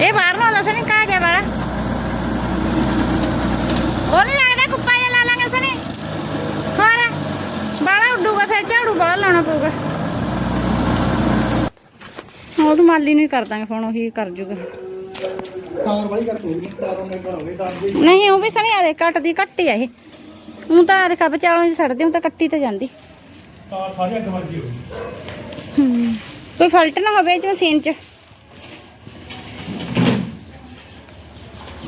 ਇਹ ਬਾਹਰ ਨੂੰ ਆਉਂਦਾ ਸਨੀ ਕਾ ਜਾ ਵਾਲਾ ਉਹ ਨਹੀਂ ਲੱਗਦਾ ਕੁੱਪਾ ਜਿਹਾ ਲਾ ਲਾਂਗੇ ਸਨੀ ਹੋਰ ਬਾਲਾ ਉੱਡੂਗਾ ਫਿਰ ਝਾੜੂ ਬਾਲਾ ਲਾਉਣਾ ਪਊਗਾ ਉਹ ਤਾਂ ਮਾਲੀ ਨੂੰ ਹੀ ਕਰ ਦਾਂਗੇ ਫੋਨ ਉਹੀ ਕਰ ਜੂਗਾ ਕਾਰ ਵਾਲੀ ਕਰ ਕੋਈ ਨਹੀਂ ਉਹ ਵੀ ਸਣੀ ਆ ਦੇ ਕੱਟਦੀ ਕੱਟੀ ਆ ਇਹ ਉਹ ਤਾਂ ਦੇਖਾ ਬਚਾਲੋਂ ਜੀ ਛੱਡਦੇ ਹੁਣ ਤਾਂ ਕੱਟੀ ਤਾਂ ਜਾਂਦੀ ਕਾਰ ਸਾਰੀ ਅੱਗ ਮਰਜ਼ੀ ਹੋਈ ਕੋਈ ਫਲਟ ਨਾ ਹੋਵੇ ਜਿਵੇਂ ਸੀਨ ਚ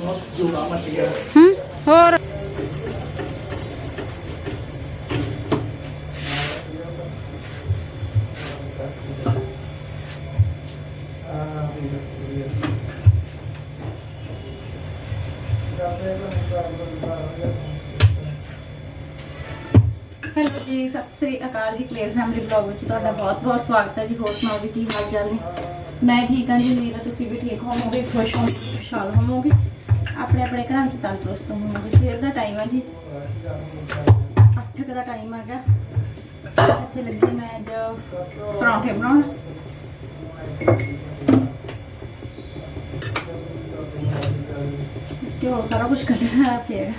ਬਹੁਤ ਜੋੜਾ ਮੱਚ ਗਿਆ ਹੂੰ ਹੋਰ ਹੈਲੋ ਜੀ ਸਤਿ ਸ੍ਰੀ ਅਕਾਲ ਜੀ ਕਲੀਅਰ ਫੈਮਿਲੀ ਬਲੌਗ ਵਿੱਚ ਤੁਹਾਡਾ ਬਹੁਤ-ਬਹੁਤ ਸਵਾਗਤ ਹੈ ਜੀ। ਹੋਰ ਸੁਣਾਓ ਜੀ ਕੀ ਹਾਲ ਚਾਲ ਨੇ? ਮੈਂ ਠੀਕ ਹਾਂ ਜੀ ਉਮੀਦ ਹੈ ਤੁਸੀਂ ਵੀ ਠੀਕ ਹੋਵੋਗੇ? ਖੁਸ਼ ਹੋਵੋਗੇ ਖੁਸ਼ਹਾਲ ਹੋਵੋਗੇ? ਆਪਣੇ ਆਪਣੇ ਘਰਾਂ ਵਿੱਚ ਤੰਦਰੁਸਤ ਹੋਵੋਗੇ ਸਵੇਰ ਦਾ ਟਾਈਮ ਹੈ ਜੀ। 8 ਦਾ ਟਾਈਮ ਹੈਗਾ। ਇੱਥੇ ਲੱਗੀ ਮੈਂ ਅੱਜ ਪਰੌਂਠੇ ਬਣਾਉਣ। ਕਿਉਂ ਸਾਰਾ ਕੁਝ ਕੱਢਣਾ ਪਿਆ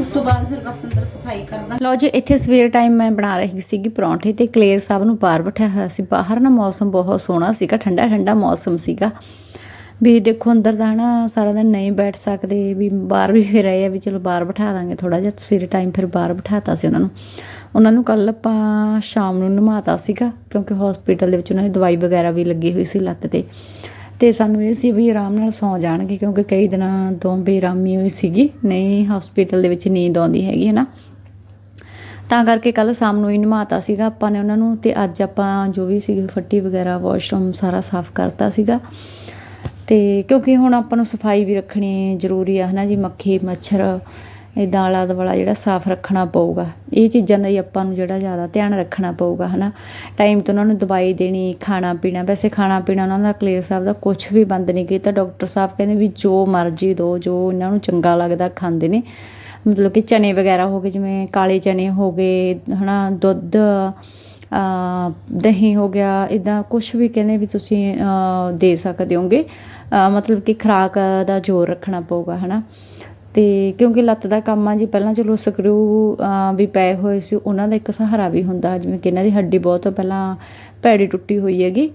ਉਸ ਤੋਂ ਬਾਅਦ ਫਿਰ ਬਸ ਅੰਦਰ ਸਫ਼ਾਈ ਕਰਦਾ ਲਓ ਜੀ, ਇੱਥੇ ਸਵੇਰ ਟਾਈਮ ਮੈਂ ਬਣਾ ਰਹੀ ਸੀਗੀ ਪਰੌਂਠੇ ਤੇ ਕਲੇਰ ਸਾਹਿਬ ਨੂੰ ਪਾਰ ਬਿਠਾਇਆ ਹੋਇਆ ਸੀ। ਬਾਹਰ ਨਾ ਮੌਸਮ ਬਹੁਤ ਸੋਹਣਾ ਸੀਗਾ ਠੰਡਾ ਠੰਡਾ ਮੌਸਮ ਸੀਗਾ। ਵੀ ਦੇਖੋ ਅੰਦਰ ਦਾ ਨਾ ਸਾਰਾ ਦਿਨ ਨਹੀਂ ਬੈਠ ਸਕਦੇ, ਵੀ ਬਾਹਰ ਵੀ ਫਿਰ ਆਏ ਆ ਵੀ ਚਲੋ ਬਾਹਰ ਬਿਠਾ ਦਾਂਗੇ ਥੋੜਾ ਜਿਹਾ, ਸਵੇਰੇ ਟਾਈਮ ਫਿਰ ਬਾਹਰ ਬਿਠਾਤਾ ਸੀ ਉਹਨਾਂ ਨੂੰ। ਉਹਨਾਂ ਨੂੰ ਕੱਲ ਆਪਾਂ ਸ਼ਾਮ ਨੂੰ ਨਮਾਤਾ ਸੀਗਾ, ਕਿਉਂਕਿ ਹਸਪੀਟਲ ਦੇ ਵਿੱਚ ਉਹਨਾਂ ਦੀ ਦਵਾਈ ਵਗੈਰਾ ਵੀ ਲੱਗੀ ਹੋਈ ਸੀ ਲੱਤ ਤੇ। ਤੇ ਸਾਨੂੰ ਇਹ ਸੀ ਵੀ ਆਰਾਮ ਨਾਲ ਸੌ ਜਾਣਗੇ, ਕਿਉਂਕਿ ਕਈ ਦਿਨਾਂ ਤੋਂ ਬੇਰਾਮੀ ਹੋਈ ਸੀਗੀ, ਨਹੀਂ ਹਸਪੀਟਲ ਦੇ ਵਿੱਚ ਨੀਂਦ ਆਉਂਦੀ ਹੈਗੀ ਹੈ ਨਾ ਤਾਂ ਕਰਕੇ ਕੱਲ ਸ਼ਾਮ ਨੂੰ ਹੀ ਨਮਾਤਾ ਸੀਗਾ ਆਪਾਂ ਨੇ ਉਹਨਾਂ ਨੂੰ, ਤੇ ਅੱਜ ਆਪਾਂ ਜੋ ਵੀ ਸੀ ਫੱਟੀ ਵਗੈਰਾ ਵਾਸ਼ਰੂਮ ਸਾਰਾ ਸਾਫ਼ ਕਰਤਾ ਸੀਗਾ। ਅਤੇ ਕਿਉਂਕਿ ਹੁਣ ਆਪਾਂ ਨੂੰ ਸਫ਼ਾਈ ਵੀ ਰੱਖਣੀ ਜ਼ਰੂਰੀ ਆ ਹੈ ਨਾ ਜੀ? ਮੱਖੀ, ਮੱਛਰ ਇਦਾਂ ਆਲਾ ਦੁਆਲਾ ਜਿਹੜਾ ਸਾਫ਼ ਰੱਖਣਾ ਪਊਗਾ। ਇਹ ਚੀਜ਼ਾਂ ਦਾ ਹੀ ਆਪਾਂ ਨੂੰ ਜਿਹੜਾ ਜ਼ਿਆਦਾ ਧਿਆਨ ਰੱਖਣਾ ਪਊਗਾ ਹੈ ਨਾ ਟਾਈਮ ਤੋਂ ਉਹਨਾਂ ਨੂੰ ਦਵਾਈ ਦੇਣੀ ਖਾਣਾ ਪੀਣਾ ਵੈਸੇ ਖਾਣਾ ਪੀਣਾ ਉਹਨਾਂ ਦਾ ਕਲੀਅਰ ਸਾਹਿਬ ਦਾ ਕੁਝ ਵੀ ਬੰਦ ਨਹੀਂ ਕੀਤਾ। ਡਾਕਟਰ ਸਾਹਿਬ ਕਹਿੰਦੇ ਵੀ ਜੋ ਮਰਜ਼ੀ ਦਿਓ ਜੋ ਇਹਨਾਂ ਨੂੰ ਚੰਗਾ ਲੱਗਦਾ ਖਾਂਦੇ ਨੇ। ਮਤਲਬ ਕਿ ਚਨੇ ਵਗੈਰਾ ਹੋ ਗਏ, ਜਿਵੇਂ ਕਾਲੇ ਚਨੇ ਹੋ ਗਏ, ਹਨਾ? ਦੁੱਧ ਦਹੀਂ ਹੋ ਗਿਆ ਇੱਦਾਂ ਕੁਝ ਵੀ ਕਹਿੰਦੇ ਵੀ ਤੁਸੀਂ ਦੇ ਸਕਦੇ ਹੋਗੇ। ਮਤਲਬ ਕਿ ਖੁਰਾਕ ਦਾ ਜ਼ੋਰ ਰੱਖਣਾ ਪਊਗਾ, ਹਨਾ। ਤੇ ਕਿਉਂਕਿ ਲੱਤ ਦਾ ਕੰਮ ਆ ਜੀ, ਪਹਿਲਾਂ ਚਲੋ ਸਕਰੂ ਵੀ ਪਏ ਹੋਏ ਸੀ, ਉਹਨਾਂ ਦਾ ਇੱਕ ਸਹਾਰਾ ਵੀ ਹੁੰਦਾ, ਜਿਵੇਂ ਕਿ ਇਹਨਾਂ ਦੀ ਹੱਡੀ ਬਹੁਤ ਪਹਿਲਾਂ ਭੈੜੀ ਟੁੱਟੀ ਹੋਈ ਹੈਗੀ।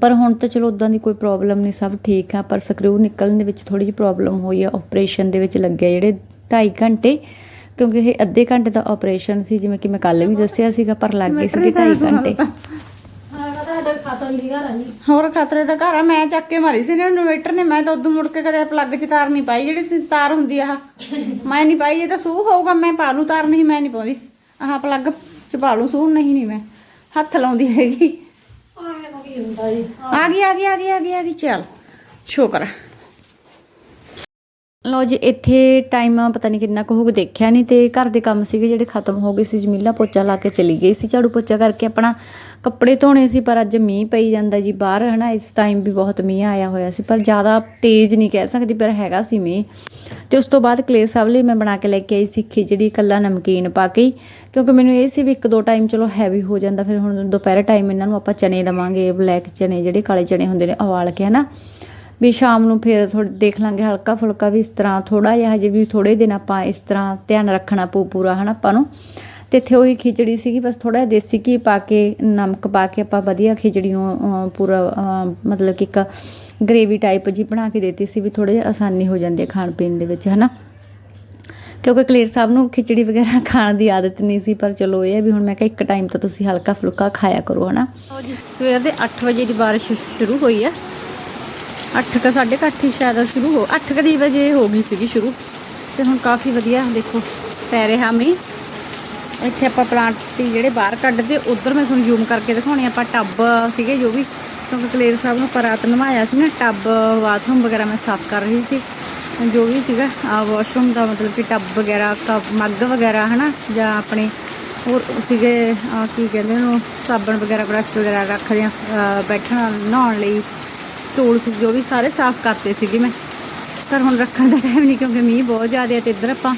ਪਰ ਹੁਣ ਤਾਂ ਚਲੋ ਉਦਾਂ ਦੀ ਕੋਈ ਪ੍ਰੋਬਲਮ ਨਹੀਂ, ਸਭ ਠੀਕ ਆ, ਪਰ ਸਕਰੂ ਨਿਕਲਣ ਦੇ ਵਿੱਚ ਥੋੜੀ ਜਿਹੀ ਪ੍ਰੋਬਲਮ ਹੋਈ ਆ ਆਪਰੇਸ਼ਨ ਦੇ ਵਿੱਚ ਲੱਗਿਆ ਜਿਹੜੇ 2.5 ਘੰਟੇ। ਕਿਉਂਕਿ ਇਹ ਅੱਧੇ ਘੰਟੇ ਦਾ ਆਪਰੇਸ਼ਨ ਸੀ ਜਿਵੇਂ ਕਿ ਮੈਂ ਕੱਲ ਵੀ ਦੱਸਿਆ ਸੀਗਾ ਪਰ ਲੱਗ ਗਏ ਸੀਗੇ 2.5 ਘੰਟੇ। ਹੋਰ ਖਤਰੇ ਦਾ ਘਰ ਆ ਮੈਂ ਚੱਕ ਕੇ ਮਾਰੀ ਸੀ ਨੇ ਇਨਵੇਟਰ ਨੇ ਮੈਂ ਤਾਂ ਉਦੋਂ ਮੁੜ ਕੇ ਕਦੇ ਪਲੱਗ 'ਚ ਤਾਰ ਨਹੀਂ ਪਾਈ ਜਿਹੜੀ ਸੀ ਤਾਰ ਹੁੰਦੀ ਆ ਆਹ ਮੈਂ ਨਹੀਂ ਪਾਈ ਇਹ ਤਾਂ ਸੂਹ ਹੋਊਗਾ ਮੈਂ ਪਾ ਲੂ ਤਾਰ ਨਹੀਂ ਮੈਂ ਨਹੀਂ ਪਾਉਂਦੀ। ਆਹ ਪਲੱਗ 'ਚ ਪਾ ਲੂ ਸੂਹ ਨਹੀਂ ਨਹੀਂ ਮੈਂ ਹੱਥ ਲਾਉਂਦੀ ਹੈਗੀ। ਆ ਗਈ ਆ ਗਈ ਆ ਗਈ ਆ ਗਈ ਆ ਗਈ ਚੱਲ ਸ਼ੁਕਰ। ਹੈ। ਲਓ ਜੀ, ਇੱਥੇ ਟਾਈਮ ਪਤਾ ਨਹੀਂ ਕਿੰਨਾ ਕੁ ਹੋ ਗਿਆ, ਦੇਖਿਆ ਨਹੀਂ ਤੇ ਘਰ ਦੇ ਕੰਮ ਸੀਗੇ ਜਿਹੜੇ ਖਤਮ ਹੋ ਗਏ ਸੀ, ਜਮੀਲਾ ਪੋਚਾ ਲਾ ਕੇ ਚਲੀ ਗਈ ਸੀ, ਝਾੜੂ ਪੋਚਾ ਕਰਕੇ ਆਪਣਾ ਕੱਪੜੇ ਧੋਣੇ ਸੀ, ਪਰ ਅੱਜ ਮੀਂਹ ਪਈ ਜਾਂਦਾ ਜੀ ਬਾਹਰ, ਹਨਾ, ਇਸ ਟਾਈਮ ਵੀ ਬਹੁਤ ਮੀਂਹ ਆਇਆ ਹੋਇਆ ਸੀ, ਪਰ ਜ਼ਿਆਦਾ ਤੇਜ਼ ਨਹੀਂ ਕਹਿ ਸਕਦੀ, ਪਰ ਹੈਗਾ ਸੀ ਮੀਂਹ। ਤੇ ਉਸ ਤੋਂ ਬਾਅਦ ਕਲੇਰ ਸਾਹਿਬ ਲਈ ਮੈਂ ਬਣਾ ਕੇ ਲੈ ਕੇ ਆਈ ਸੀ ਖਿਚੜੀ ਕੱਲਾ ਨਮਕੀਨ ਪਾ ਕੇ। ਕਿਉਂਕਿ ਮੈਨੂੰ ਇਹ ਸੀ ਵੀ ਇੱਕ ਦੋ ਟਾਈਮ ਚਲੋ ਹੈਵੀ ਹੋ ਜਾਂਦਾ, ਫਿਰ ਹੁਣ ਦੁਪਹਿਰ ਟਾਈਮ ਇਹਨਾਂ ਨੂੰ ਆਪਾਂ ਚਨੇ ਦਵਾਂਗੇ ਬਲੈਕ ਚਨੇ, ਜਿਹੜੇ ਕਾਲੇ ਚਨੇ ਹੁੰਦੇ ਨੇ, ਉਬਾਲ ਕੇ, ਹਨਾ। ਵੀ ਸ਼ਾਮ ਨੂੰ ਫਿਰ ਥੋੜਾ ਦੇਖ ਲਾਂਗੇ ਹਲਕਾ ਫੁਲਕਾ ਵੀ ਇਸ ਤਰ੍ਹਾਂ ਥੋੜਾ ਜਿਹਾ, ਹਜੇ ਵੀ ਥੋੜੇ ਦਿਨ ਆਪਾਂ ਇਸ ਤਰ੍ਹਾਂ ਧਿਆਨ ਰੱਖਣਾ ਪਊ ਪੂਰਾ, ਹਨਾ ਆਪਾਂ ਨੂੰ। ਤੇ ਇੱਥੇ ਉਹੀ ਖਿਚੜੀ ਸੀਗੀ, ਬਸ ਥੋੜਾ ਜਿਹਾ ਦੇਸੀ ਘੀ ਪਾ ਕੇ, ਨਮਕ ਪਾ ਕੇ ਆਪਾਂ ਵਧੀਆ ਖਿਚੜੀ ਨੂੰ ਪੂਰਾ ਮਤਲਬ ਕਿ ਇੱਕ ਗ੍ਰੇਵੀ ਟਾਈਪ ਜੀ ਬਣਾ ਕੇ ਦਿੱਤੀ ਸੀ ਵੀ ਥੋੜਾ ਜਿਹਾ ਆਸਾਨੀ ਹੋ ਜਾਂਦੀ ਹੈ ਖਾਣ ਪੀਣ ਦੇ ਵਿੱਚ, ਹਨਾ। ਕਿਉਂਕਿ ਕਲੇਰ ਸਾਹਿਬ ਨੂੰ ਖਿਚੜੀ ਵਗੈਰਾ ਖਾਣ ਦੀ ਆਦਤ ਨਹੀਂ ਸੀ, ਪਰ ਚਲੋ ਇਹ ਹੈ ਵੀ ਹੁਣ ਮੈਂ ਕਿਹਾ ਇੱਕ ਟਾਈਮ ਤਾਂ ਤੁਸੀਂ ਹਲਕਾ ਫੁਲਕਾ ਖਾਇਆ ਕਰੋ, ਹਨਾ। ਸਵੇਰ ਦੇ 8 ਵਜੇ ਦੀ ਬਾਰਿਸ਼ ਸ਼ੁਰੂ ਹੋਈ ਆ 8 ਕ 8:30 ਹੀ ਸ਼ਾਇਦ ਸ਼ੁਰੂ ਹੋ 8 ਕੁ ਦੀ ਵਜੇ ਹੋ ਗਈ ਸੀਗੀ ਸ਼ੁਰੂ। ਤੇ ਹੁਣ ਕਾਫੀ ਵਧੀਆ, ਦੇਖੋ ਪੈ ਰਿਹਾ ਮੀਂਹ ਇੱਥੇ ਆਪਾਂ ਪਲਾਂਟ ਜਿਹੜੇ ਬਾਹਰ ਕੱਢਦੇ, ਉਧਰ ਮੈਂ ਤੁਹਾਨੂੰ ਜ਼ੂਮ ਕਰਕੇ ਦਿਖਾਉਣੀ ਆਪਾਂ ਟੱਬ ਸੀਗੇ ਜੋ ਵੀ। ਕਿਉਂਕਿ ਕਲੇਰ ਸਾਹਿਬ ਨੂੰ ਪਰਾਤ ਨਵਾਇਆ ਸੀ ਨਾ, ਟੱਬ, ਬਾਥਰੂਮ ਵਗੈਰਾ ਮੈਂ ਸਾਫ਼ ਕਰ ਰਹੀ ਸੀ। ਜੋ ਵੀ ਸੀਗਾ ਆ ਵਾਸ਼ਰੂਮ ਦਾ ਮਤਲਬ ਕਿ ਟੱਬ ਵਗੈਰਾ ਕੱਪ ਮੱਗ ਵਗੈਰਾ, ਹਨਾ, ਜਾਂ ਆਪਣੇ ਹੋਰ ਸੀਗੇ ਕੀ ਕਹਿੰਦੇ ਉਹਨੂੰ, ਸਾਬਣ ਵਗੈਰਾ, ਬਰਸ਼ ਵਗੈਰਾ ਰੱਖਦੇ ਆ, ਅਹ ਬੈਠਣ, ਨਹਾਉਣ ਲਈ। ਸਟੂਲ ਸੀ, ਜੋ ਵੀ ਸਾਰੇ ਸਾਫ਼ ਕਰਤੇ ਸੀਗੇ ਮੈਂ। ਪਰ ਹੁਣ ਰੱਖਣ ਦਾ ਟਾਈਮ ਨਹੀਂ, ਕਿਉਂਕਿ ਮੀਂਹ ਬਹੁਤ ਜ਼ਿਆਦਾ ਹੈ ਤੇ ਇੱਧਰ ਆਪਾਂ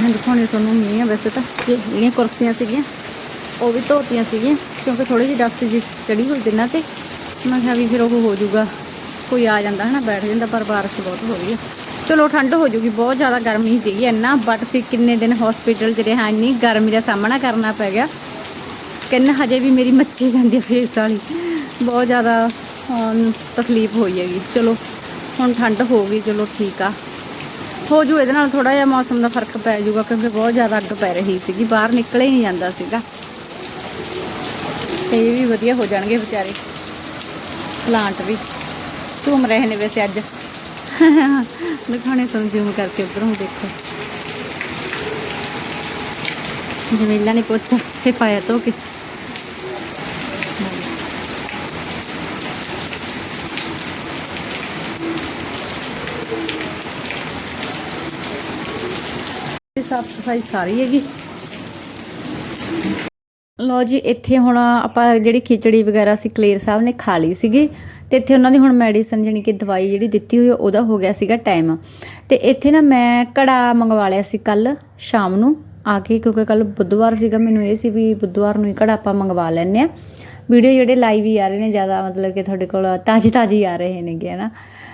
ਮੈਂ ਤੁਹਾਨੂੰ ਮੀਂਹ ਆ ਵੈਸੇ ਤਾਂ। ਜਿਹੜੀਆਂ ਕੁਰਸੀਆਂ ਸੀਗੀਆਂ, ਉਹ ਵੀ ਧੋਤੀਆਂ ਸੀਗੀਆਂ, ਕਿਉਂਕਿ ਥੋੜੀ ਜਿਹੀ ਡਸਟ ਜੀ ਚੜੀ ਹੋਈ ਦਿਨਾਂ ਤੇ। ਮੈਂ ਕਿਹਾ ਵੀ ਫਿਰ ਉਹ ਹੋ ਜਾਊਗਾ, ਕੋਈ ਆ ਜਾਂਦਾ ਹਨਾ, ਬੈਠ ਜਾਂਦਾ, ਪਰ ਬਾਰਿਸ਼ ਬਹੁਤ ਹੋ ਰਹੀ ਹੈ ਚਲੋ, ਠੰਡ ਹੋ ਜੂਗੀ ਬਹੁਤ ਜ਼ਿਆਦਾ ਗਰਮੀ ਸੀਗੀ, ਇੰਨਾ ਬਟ ਸੀ ਕਿੰਨੇ ਦਿਨ ਹਸਪੀਟਲ 'ਚ ਰਿਹਾ ਇੰਨੀ ਗਰਮੀ ਦਾ ਸਾਹਮਣਾ ਕਰਨਾ ਪੈ ਗਿਆ। ਸਕਿਨ ਹਜੇ ਵੀ ਮੇਰੀ ਮੱਚੀ ਜਾਂਦੀ ਹੈ ਫੇਸ ਵਾਲੀ। ਬਹੁਤ ਜ਼ਿਆਦਾ ਤਕਲੀਫ ਹੋਈ ਹੈਗੀ। ਚਲੋ, ਹੁਣ ਠੰਡ ਹੋ ਗਈ, ਚਲੋ ਠੀਕ ਆ। ਹੋ ਜੂ ਇਹਦੇ ਨਾਲ ਥੋੜਾ ਜਿਹਾ ਮੌਸਮ ਦਾ ਫ਼ਰਕ ਪੈ ਜਾਊਗਾ ਕਿਉਂਕਿ ਬਹੁਤ ਜ਼ਿਆਦਾ ਅੱਗ ਪੈ ਰਹੀ ਸੀਗੀ, ਬਾਹਰ ਨਿਕਲੇ ਹੀ ਨਹੀਂ ਜਾਂਦਾ ਸੀਗਾ। ਇਹ ਵੀ ਵਧੀਆ ਹੋ ਜਾਣਗੇ ਵਿਚਾਰੇ। ਪਲਾਂਟ ਵੀ। ਝੂਮ ਰਹੇ ਨੇ ਵੈਸੇ ਅੱਜ। ਦਿਖਾਣੇ ਤੁਹਾਨੂੰ ਜ਼ੂਮ ਕਰਕੇ ਉਧਰੋਂ ਦੇਖੋ। ਜਮੀਲਾ ਨੇ ਪੋਚਾ ਤੇ ਪਾਇਆ ਧੋ ਕੇ। ਸਾਫ਼ ਸਫ਼ਾਈ ਸਾਰੀ ਹੈਗੀ। ਲੋ ਜੀ ਇੱਥੇ ਹੁਣ ਆਪਾਂ ਜਿਹੜੀ ਖਿਚੜੀ ਵਗੈਰਾ ਸੀ ਕਲੇਰ ਸਾਹਿਬ ਨੇ ਖਾ ਲਈ ਸੀਗੀ ਤੇ ਇੱਥੇ ਉਹਨਾਂ ਦੀ ਹੁਣ ਮੈਡੀਸਨ ਜਾਨੀ ਕਿ ਦਵਾਈ ਜਿਹੜੀ ਦਿੱਤੀ ਹੋਈ ਆ, ਉਹਦਾ ਹੋ ਗਿਆ ਸੀਗਾ ਟਾਈਮ। ਤੇ ਇੱਥੇ ਨਾ ਮੈਂ ਕੜਾ ਮੰਗਵਾ ਲਿਆ ਸੀ ਕੱਲ ਸ਼ਾਮ ਨੂੰ ਆ ਕੇ ਕਿਉਂਕਿ ਕੱਲ ਬੁੱਧਵਾਰ ਸੀਗਾ ਮੈਨੂੰ ਇਹ ਸੀ ਵੀ ਬੁੱਧਵਾਰ ਨੂੰ ਹੀ ਕੜਾ ਆਪਾਂ ਮੰਗਵਾ ਲੈਣੇ ਆ ਵੀਡੀਓ ਜਿਹੜੇ ਲਾਈਵ ਹੀ ਆ ਰਹੇ ਨੇ ਜ਼ਿਆਦਾ ਮਤਲਬ ਕਿ ਤੁਹਾਡੇ ਕੋਲ ਤਾਜ਼ੀ ਤਾਜ਼ੀ ਆ ਰਹੇ ਨੇਗੇ ਹਨਾ ਅਹ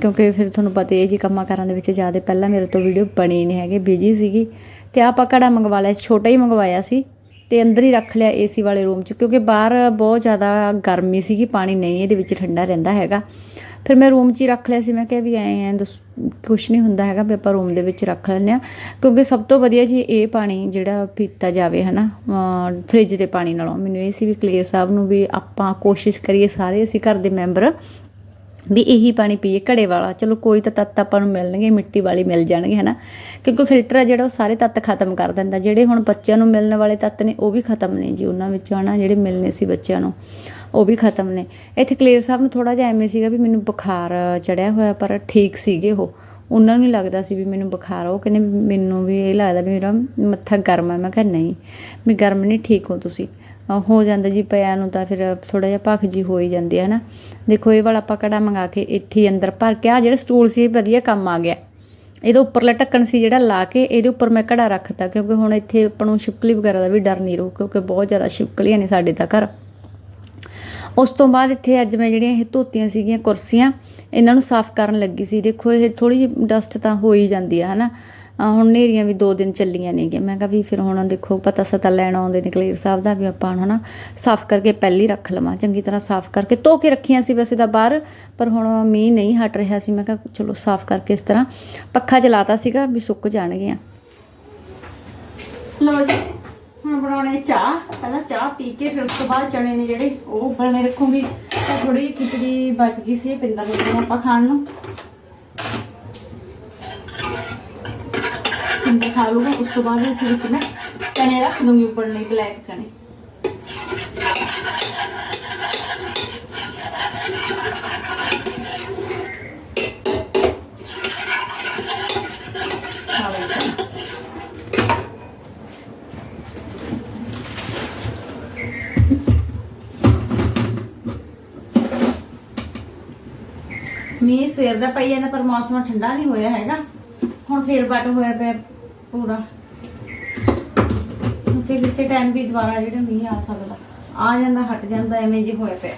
ਕਿਉਂਕਿ ਫਿਰ ਤੁਹਾਨੂੰ ਪਤਾ ਹੈ ਜੀ, ਕੰਮਾਂ ਕਾਰਾਂ ਦੇ ਵਿੱਚ ਜ਼ਿਆਦਾ ਪਹਿਲਾਂ ਮੇਰੇ ਤੋਂ ਵੀਡੀਓ ਬਣੀ ਨਹੀਂ ਹੈਗੇ ਬਿਜ਼ੀ ਸੀਗੀ। ਤੇ ਆਪਾਂ ਕੜਾ ਮੰਗਵਾ ਲਿਆ, ਛੋਟਾ ਹੀ ਮੰਗਵਾਇਆ ਸੀ। ਤੇ ਅੰਦਰ ਹੀ ਰੱਖ ਲਿਆ ਏਸੀ ਵਾਲੇ ਰੂਮ 'ਚ, ਕਿਉਂਕਿ ਬਾਹਰ ਬਹੁਤ ਜ਼ਿਆਦਾ ਗਰਮੀ ਸੀਗੀ, ਪਾਣੀ ਨਹੀਂ ਇਹਦੇ ਵਿੱਚ ਠੰਡਾ ਰਹਿੰਦਾ ਹੈਗਾ। ਫਿਰ ਮੈਂ ਰੂਮ 'ਚ ਹੀ ਰੱਖ ਲਿਆ ਸੀ, ਮੈਂ ਕਿਹਾ ਵੀ ਐਂ ਐਂ ਦੱਸ, ਕੁਛ ਨਹੀਂ ਹੁੰਦਾ ਹੈਗਾ, ਵੀ ਆਪਾਂ ਰੂਮ ਦੇ ਵਿੱਚ ਰੱਖ ਲੈਂਦੇ ਆ ਕਿਉਂਕਿ ਸਭ ਤੋਂ ਵਧੀਆ ਜੀ ਇਹ ਪਾਣੀ ਜਿਹੜਾ ਪੀਤਾ ਜਾਵੇ, ਹਨਾ ਫ੍ਰਿਜ ਦੇ ਪਾਣੀ ਨਾਲੋਂ। ਮੈਨੂੰ ਇਹ ਸੀ ਵੀ ਕਲੀਅਰ ਸਾਹਿਬ ਨੂੰ ਵੀ ਆਪਾਂ ਕੋਸ਼ਿਸ਼ ਕਰੀਏ ਸਾਰੇ ਅਸੀਂ ਘਰ ਦੇ ਮੈਂਬਰ ਵੀ ਇਹੀ ਪਾਣੀ ਪੀਏ ਘੜੇ ਵਾਲਾ। ਚਲੋ ਕੋਈ ਤਾਂ ਤੱਤ ਆਪਾਂ ਨੂੰ ਮਿਲਣਗੇ, ਮਿੱਟੀ ਵਾਲੀ ਮਿਲ ਜਾਣਗੇ, ਹਨਾ? ਕਿਉਂਕਿ ਫਿਲਟਰ ਆ ਜਿਹੜਾ ਉਹ ਸਾਰੇ ਤੱਤ ਖਤਮ ਕਰ ਦਿੰਦਾ। ਜਿਹੜੇ ਹੁਣ ਬੱਚਿਆਂ ਨੂੰ ਮਿਲਣ ਵਾਲੇ ਤੱਤ ਨੇ, ਉਹ ਵੀ ਖਤਮ ਨੇ ਜੀ, ਉਹਨਾਂ ਵਿੱਚੋਂ, ਹਨਾ? ਜਿਹੜੇ ਮਿਲਨੇ ਸੀ ਬੱਚਿਆਂ ਨੂੰ, ਉਹ ਵੀ ਖਤਮ ਨੇ। ਇੱਥੇ ਕਲੇਰ ਸਾਹਿਬ ਨੂੰ ਥੋੜਾ ਜਿਹਾ ਐਵੇਂ ਸੀਗਾ ਵੀ ਮੈਨੂੰ ਬੁਖਾਰ ਚੜਿਆ ਹੋਇਆ, ਪਰ ਠੀਕ ਸੀਗੇ ਉਹ। ਉਹਨਾਂ ਨੂੰ ਨਹੀਂ ਲੱਗਦਾ ਸੀ ਵੀ ਮੈਨੂੰ ਬੁਖਾਰ ਆ। ਉਹ ਕਹਿੰਦੇ, ਮੈਨੂੰ ਵੀ ਇਹ ਲੱਗਦਾ ਵੀ ਮੇਰਾ ਮੱਥਾ ਗਰਮ ਆ। ਮੈਂ ਕਿਹਾ, ਨਹੀਂ, ਵੀ ਗਰਮ ਨਹੀਂ, ਠੀਕ ਹੋ ਤੁਸੀਂ। ਹੋ ਜਾਂਦਾ ਜੀ ਪਿਆ ਨੂੰ ਤਾਂ ਫਿਰ ਥੋੜਾ ਜਿਹਾ ਭਖ ਜੀ ਹੋ ਹੀ ਜਾਂਦੀ ਹੈ ਨਾ? ਦੇਖੋ ਇਹ ਵਾਲਾ ਆਪਾਂ ਕੜਾ ਮੰਗਾ ਕੇ ਇੱਥੇ ਹੀ ਅੰਦਰ ਭਰ ਕੇ ਆ ਜਿਹੜਾ ਸਟੂਲ ਸੀ ਇਹ ਵਧੀਆ ਕੰਮ ਆ ਗਿਆ। ਇਹਦੇ ਉੱਪਰਲਾ ਢੱਕਣ ਸੀ ਜਿਹੜਾ ਲਾ ਕੇ ਇਹਦੇ ਉੱਪਰ ਮੈਂ ਕੜਾ ਰੱਖਤਾ, ਕਿਉਂਕਿ ਹੁਣ ਇੱਥੇ ਆਪਾਂ ਨੂੰ ਛਿਪਕਲੀ ਵਗੈਰਾ ਦਾ ਵੀ ਡਰ ਨਹੀਂ ਰਹੂ, ਕਿਉਂਕਿ ਬਹੁਤ ਜ਼ਿਆਦਾ ਛਿਪਕਲੀਆਂ ਨੇ ਸਾਡੇ ਤਾਂ ਘਰ। ਉਸ ਤੋਂ ਬਾਅਦ ਇੱਥੇ ਅੱਜ ਮੈਂ ਜਿਹੜੀਆਂ ਇਹ ਧੋਤੀਆਂ ਸੀਗੀਆਂ, ਕੁਰਸੀਆਂ, ਇਹਨਾਂ ਨੂੰ ਸਾਫ਼ ਕਰਨ ਲੱਗੀ ਸੀ। ਦੇਖੋ ਇਹ ਥੋੜੀ ਜਿਹੀ ਡਸਟ ਤਾਂ ਹੋ ਹੀ ਜਾਂਦੀ ਆ ਹਨਾ ਅਹ ਹੁਣ ਨੇਰੀਆਂ ਵੀ ਦੋ ਦਿਨ ਚੱਲੀਆਂ ਨੇਗੀਆਂ। ਮੈਂ ਕਿਹਾ ਵੀ ਫਿਰ ਹੁਣ ਦੇਖੋ, ਪਤਾ ਸਤਾ ਲੈਣ ਆਉਂਦੇ ਨੇ ਕਲੀਅਰ ਸਾਹਿਬ ਦਾ ਵੀ ਆਪਾਂ ਹਨਾ ਸਾਫ਼ ਕਰਕੇ ਪਹਿਲੀ ਰੱਖ ਲਵਾਂ। ਚੰਗੀ ਤਰ੍ਹਾਂ ਸਾਫ਼ ਕਰਕੇ ਧੋ ਕੇ ਰੱਖੀਆਂ ਸੀ ਵੈਸੇ ਤਾਂ ਬਾਹਰ, ਪਰ ਹੁਣ ਮੀਂਹ ਨਹੀਂ ਹਟ ਰਿਹਾ ਸੀ। ਮੈਂ ਕਿਹਾ ਚਲੋ ਸਾਫ਼ ਕਰਕੇ ਇਸ ਤਰ੍ਹਾਂ ਪੱਖਾ ਚਲਾਤਾ ਸੀਗਾ ਵੀ ਸੁੱਕ ਜਾਣਗੀਆਂ। ਲੋ ਜੀ, ਹੁਣ ਬਣਾਉਣੇ ਚਾਹ। ਪਹਿਲਾਂ ਚਾਹ ਪੀ ਕੇ ਫਿਰ ਉਸ ਤੋਂ ਬਾਅਦ ਚਣੇ ਨੇ ਜਿਹੜੇ ਉਹ ਉਬਲਣੇ ਰੱਖੂਗੀ। ਤਾਂ ਥੋੜੀ ਜਿਹੀ ਖਿਚੜੀ ਬਚ ਗਈ ਸੀ ਪਿੰਦਾ ਦੇ ਆਪਾਂ ਖਾਣ ਨੂੰ। ਪਿੰਦਾ ਖਾ ਲੂਗਾ, ਉਸ ਤੋਂ ਬਾਅਦ ਇਸ ਵਿੱਚ ਮੈਂ ਚਨੇ ਰੱਖ ਦੂੰਗੀ ਉਬਲਣੇ ਬਲੈਕ ਚਨੇ। ਮੀਂਹ ਸਵੇਰ ਦਾ ਪਈ ਜਾਂਦਾ, ਪਰ ਮੌਸਮ ਠੰਡਾ ਨਹੀਂ ਹੋਇਆ ਹੈਗਾ। ਹੁਣ ਫੇਰ ਵੱਟ ਹੋਇਆ ਪਿਆ। ਪੂਰਾ। ਤੇ ਕਿਸੇ ਟਾਈਮ ਵੀ ਦੁਬਾਰਾ ਜਿਹੜਾ ਮੀਂਹ ਆ ਸਕਦਾ। ਆ ਜਾਂਦਾ, ਹਟ ਜਾਂਦਾ, ਐਵੇਂ ਜੇ ਹੋਇਆ ਪਿਆ।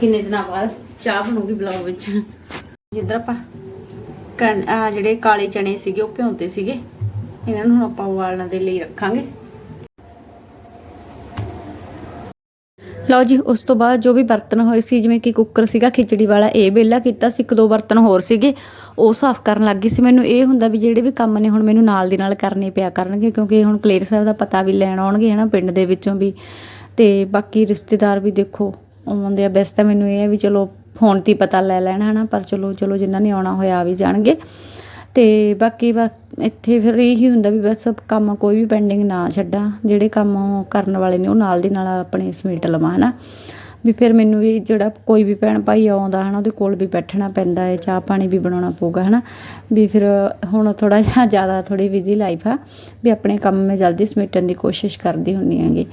ਕਿੰਨੇ ਦਿਨਾਂ ਬਾਅਦ ਚਾਹ ਬਣੂਗੀ ਬਲੌਗ ਵਿੱਚ? ਜਿੱਧਰ ਆਪਾਂ ਕਣ- ਜਿਹੜੇ ਕਾਲੇ ਚਣੇ ਸੀਗੇ, ਉਹ ਭਿਉਂਤੇ ਸੀਗੇ, ਇਹਨਾਂ ਨੂੰ ਆਪਾਂ ਉਬਾਲਣ ਦੇ ਲਈ ਰੱਖਾਂਗੇ। ਲਓ ਜੀ, ਉਸ ਤੋਂ ਬਾਅਦ ਜੋ ਵੀ ਬਰਤਨ ਹੋਏ ਸੀ, ਜਿਵੇਂ ਕਿ ਕੁੱਕਰ ਸੀਗਾ, ਖਿਚੜੀ ਵਾਲਾ, ਇਹ ਵਿਹਲਾ ਕੀਤਾ ਸੀ, ਇੱਕ ਦੋ ਬਰਤਨ ਹੋਰ ਸੀਗੇ, ਉਹ ਸਾਫ਼ ਕਰਨ ਲੱਗ ਗਈ ਸੀ। ਮੈਨੂੰ ਇਹ ਹੁੰਦਾ ਵੀ ਜਿਹੜੇ ਵੀ ਕੰਮ ਨੇ ਹੁਣ ਮੈਨੂੰ ਨਾਲ ਦੀ ਨਾਲ ਕਰਨੇ ਪਿਆ ਕਰਨਗੇ, ਕਿਉਂਕਿ ਹੁਣ ਕਲੇਰ ਸਾਹਿਬ ਦਾ ਪਤਾ ਵੀ ਲੈਣ ਆਉਣਗੇ, ਹਨਾ, ਪਿੰਡ ਦੇ ਵਿੱਚੋਂ ਵੀ। ਤੇ ਬਾਕੀ ਰਿਸ਼ਤੇਦਾਰ ਵੀ ਦੇਖੋ, ਆਉਂਦੇ ਆ, ਵੈਸੇ ਤਾਂ ਮੈਨੂੰ ਇਹ ਹੈ ਵੀ ਚਲੋ ਫੋਨ ਤੇ ਪਤਾ ਲੈ ਲੈਣ ਹਨਾ, ਪਰ ਚਲੋ ਚਲੋ ਜਿਨ੍ਹਾਂ ਨੇ ਆਉਣਾ ਹੋਇਆ ਆ ਵੀ ਜਾਣਗੇ। ਤੇ ਬਾਕੀ ਬਸ ਇੱਥੇ ਫਿਰ ਇਹੀ ਹੁੰਦਾ ਵੀ ਬਸ ਕੰਮ ਕੋਈ ਵੀ ਪੈਂਡਿੰਗ ਨਾ ਛੱਡਾਂ, ਜਿਹੜੇ ਕੰਮ ਕਰਨ ਵਾਲੇ ਨੇ ਉਹ ਨਾਲ ਦੀ ਨਾਲ ਆਪਣੇ ਸਮੇਟ ਲਵਾਂ ਹਨਾ। ਵੀ ਫਿਰ ਮੈਨੂੰ ਵੀ ਜਿਹੜਾ ਕੋਈ ਵੀ ਭੈਣ ਭਾਈ ਆਉਂਦਾ ਹਨਾ, ਉਹਦੇ ਕੋਲ ਵੀ ਬੈਠਣਾ ਪੈਂਦਾ ਹੈ ਚਾਹ ਪਾਣੀ ਵੀ ਬਣਾਉਣਾ ਪਊਗਾ ਹਨਾ। ਵੀ ਫਿਰ ਹੁਣ ਥੋੜਾ ਜਿਹਾ ਜ਼ਿਆਦਾ ਥੋੜੀ ਬਿਜ਼ੀ ਲਾਈਫ ਆ, ਵੀ ਆਪਣੇ ਕੰਮ ਮੈਂ ਜਲਦੀ ਸਮੇਟਣ ਦੀ ਕੋਸ਼ਿਸ਼ ਕਰਦੀ ਹੁੰਦੀ ਹੈਗੀ।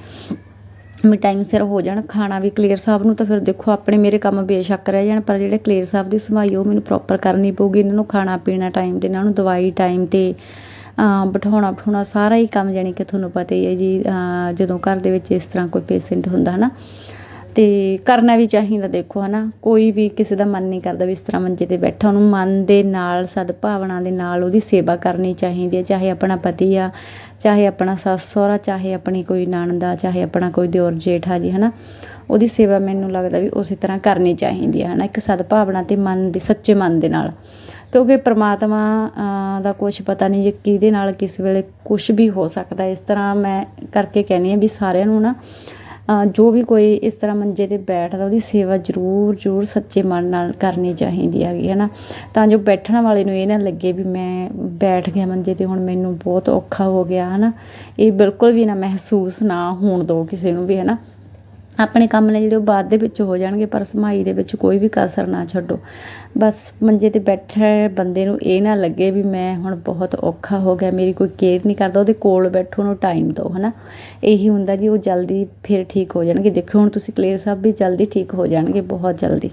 ਵੀ ਟਾਈਮ ਸਿਰ ਹੋ ਜਾਣ, ਖਾਣਾ ਵੀ ਕਲੀਅਰ ਸਾਹਿਬ ਨੂੰ ਤਾਂ ਫਿਰ ਦੇਖੋ ਆਪਣੇ ਮੇਰੇ ਕੰਮ ਬੇਸ਼ੱਕ ਰਹਿ ਜਾਣ, ਪਰ ਜਿਹੜੇ ਕਲੀਅਰ ਸਾਹਿਬ ਦੀ ਸੰਭਾਈ ਉਹ ਮੈਨੂੰ ਪ੍ਰੋਪਰ ਕਰਨੀ ਪਊਗੀ, ਇਹਨਾਂ ਨੂੰ ਖਾਣਾ ਪੀਣਾ ਟਾਈਮ ਤੇ, ਇਹਨਾਂ ਨੂੰ ਦਵਾਈ ਟਾਈਮ ਤੇ ਬਿਠਾਉਣਾ ਬਿਠਾਉਣਾ ਸਾਰਾ ਹੀ ਕੰਮ ਜਾਣੀ ਕਿ ਤੁਹਾਨੂੰ ਪਤਾ ਹੀ ਹੈ ਜੀ ਜਦੋਂ ਘਰ ਦੇ ਵਿੱਚ ਇਸ ਤਰ੍ਹਾਂ ਕੋਈ ਪੇਸ਼ੈਂਟ ਹੁੰਦਾ ਹਨਾ ਤੇ ਕਰਨਾ ਵੀ ਚਾਹੀਦਾ ਦੇਖੋ, ਹਨਾ। ਕੋਈ ਵੀ ਕਿਸੇ ਦਾ ਮਨ ਨਹੀਂ ਕਰਦਾ ਵੀ ਇਸ ਤਰ੍ਹਾਂ ਮੰਜੇ ਤੇ ਬੈਠਾ, ਉਹਨੂੰ ਮਨ ਦੇ ਨਾਲ, ਸਦਭਾਵਨਾ ਦੇ ਨਾਲ ਉਹਦੀ ਸੇਵਾ ਕਰਨੀ ਚਾਹੀਦੀ ਹੈ, ਚਾਹੇ ਆਪਣਾ ਪਤੀ ਆ, ਚਾਹੇ ਆਪਣਾ ਸੱਸ ਸਹੁਰਾ, ਚਾਹੇ ਆਪਣੀ ਕੋਈ ਨਣਦਾ ਚਾਹੇ ਆਪਣਾ ਕੋਈ ਦਿਓਰ ਜੇਠ ਆ ਜੀ, ਹਨਾ। ਉਹਦੀ ਸੇਵਾ ਮੈਨੂੰ ਲੱਗਦਾ ਵੀ ਉਸੇ ਤਰ੍ਹਾਂ ਕਰਨੀ ਚਾਹੀਦੀ ਹੈ, ਹਨਾ। ਇੱਕ ਸਦਭਾਵਨਾ ਤੇ ਮਨ ਦੇ, ਸੱਚੇ ਮਨ ਦੇ ਨਾਲ। ਕਿਉਂਕਿ ਪ੍ਰਮਾਤਮਾ ਦਾ ਕੁਝ ਪਤਾ ਨਹੀਂ ਜੇ ਕਿਹਦੇ ਨਾਲ ਕਿਸ ਵੇਲੇ ਕੁਝ ਵੀ ਹੋ ਸਕਦਾ। ਇਸ ਤਰ੍ਹਾਂ ਮੈਂ ਕਰਕੇ ਕਹਿੰਦੀ ਆ ਵੀ ਸਾਰਿਆਂ ਨੂੰ ਨਾ ਜੋ ਵੀ ਕੋਈ ਇਸ ਤਰ੍ਹਾਂ ਮੰਜੇ ਤੇ ਬੈਠਦਾ, ਉਹਦੀ ਸੇਵਾ ਜ਼ਰੂਰ ਜ਼ਰੂਰ ਸੱਚੇ ਮਨ ਨਾਲ ਕਰਨੀ ਚਾਹੀਦੀ ਹੈਗੀ, ਹੈ ਨਾ? ਤਾਂ ਜੋ ਬੈਠਣ ਵਾਲੇ ਨੂੰ ਇਹ ਨਾ ਲੱਗੇ ਵੀ ਮੈਂ ਬੈਠ ਗਿਆ ਮੰਜੇ ਤੇ, ਹੁਣ ਮੈਨੂੰ ਬਹੁਤ ਔਖਾ ਹੋ ਗਿਆ, ਹੈ ਨਾ? ਇਹ ਬਿਲਕੁਲ ਵੀ ਨਾ ਮਹਿਸੂਸ ਨਾ ਹੋਣ ਦਿਓ ਕਿਸੇ ਨੂੰ ਵੀ, ਹੈ ਨਾ? ਆਪਣੇ ਕੰਮ ਨੇ ਜਿਹੜੇ ਉਹ ਬਾਅਦ ਦੇ ਵਿੱਚ ਹੋ ਜਾਣਗੇ, ਪਰ ਸਮਾਈ ਦੇ ਵਿੱਚ ਕੋਈ ਵੀ ਕਸਰ ਨਾ ਛੱਡੋ। ਬਸ ਮੰਜੇ ਤੇ ਬੈਠੇ ਬੰਦੇ ਨੂੰ ਇਹ ਨਾ ਲੱਗੇ ਵੀ ਮੈਂ ਹੁਣ ਬਹੁਤ ਔਖਾ ਹੋ ਗਿਆ, ਮੇਰੀ ਕੋਈ ਕੇਅਰ ਨਹੀਂ ਕਰਦਾ, ਉਹਦੇ ਕੋਲ ਬੈਠੋ, ਉਹਨੂੰ ਟਾਈਮ ਦਿਓ, ਹਨਾ? ਇਹੀ ਹੁੰਦਾ ਜੀ, ਉਹ ਜਲਦੀ ਫਿਰ ਠੀਕ ਹੋ ਜਾਣਗੇ। ਦੇਖੋ, ਹੁਣ ਤੁਸੀਂ ਕਲੀਅਰ ਸਾਹਿਬ ਵੀ ਜਲਦੀ ਠੀਕ ਹੋ ਜਾਣਗੇ, ਬਹੁਤ ਜਲਦੀ।